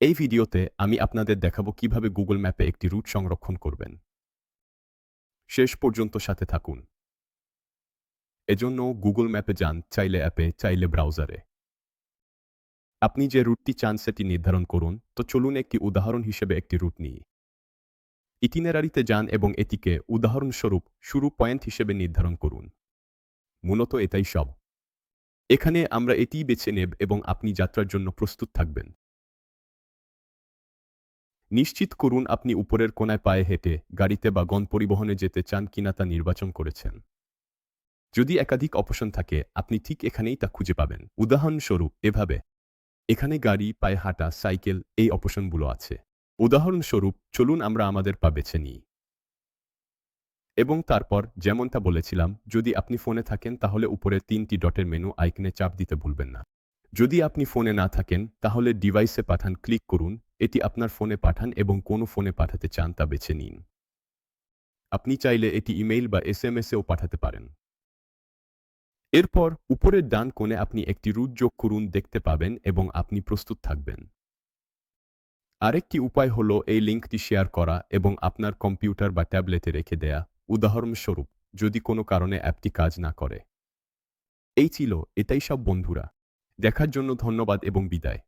এই ভিডিওতে আমি আপনাদের দেখাবো কীভাবে গুগল ম্যাপে একটি রুট সংরক্ষণ করবেন। শেষ পর্যন্ত সাথে থাকুন। এজন্য গুগল ম্যাপে যান, চাইলে অ্যাপে, চাইলে ব্রাউজারে। আপনি যে রুটটি চান সেটি নির্ধারণ করুন। তো চলুন একটি উদাহরণ হিসেবে একটি রুট নিই। ইটিনারারিতে যান এবং এটিকে উদাহরণস্বরূপ শুরু পয়েন্ট হিসেবে নির্ধারণ করুন। মূলত এটাই সব। এখানে আমরা এটিই বেছে নেব এবং আপনি যাত্রার জন্য প্রস্তুত থাকবেন। নিশ্চিত করুন আপনি উপরের কোনায় পায়ে হেঁটে গাড়িতে বা গণপরিবহনে যেতে চান কিনা তা নির্বাচন করেছেন। যদি একাধিক অপশন থাকে, আপনি ঠিক এখানেই তা খুঁজে পাবেন। উদাহরণস্বরূপ, এভাবে। এখানে গাড়ি, পায়ে হাঁটা, সাইকেল এই অপশনগুলো আছে। উদাহরণস্বরূপ, চলুন আমরা আমাদের পা বেছে নিই। এবং তারপর, যেমনটা বলেছিলাম, যদি আপনি ফোনে থাকেন, তাহলে উপরে তিনটি ডটের মেনু আইকনে চাপ দিতে ভুলবেন না। যদি আপনি ফোনে না থাকেন, তাহলে ডিভাইসে পাঠান ক্লিক করুন এটি আপনার ফোনে পাঠান এবং কোন ফোনে পাঠাতে চান তা বেছে নিন। আপনি চাইলে এটি ইমেইল বা এস এম এসেও পাঠাতে পারেন। এরপর উপরের ডান কোণে আপনি একটি রুট যোগ করুন দেখতে পাবেন এবং আপনি প্রস্তুত থাকবেন। আরেকটি উপায় হল এই লিঙ্কটি শেয়ার করা এবং আপনার কম্পিউটার বা ট্যাবলেটে রেখে দেয়া। উদাহরণস্বরূপ, যদি কোনো কারণে অ্যাপটি কাজ না করে। এই ছিল, এটাই সব বন্ধুরা। দেখার জন্য ধন্যবাদ এবং বিদায়।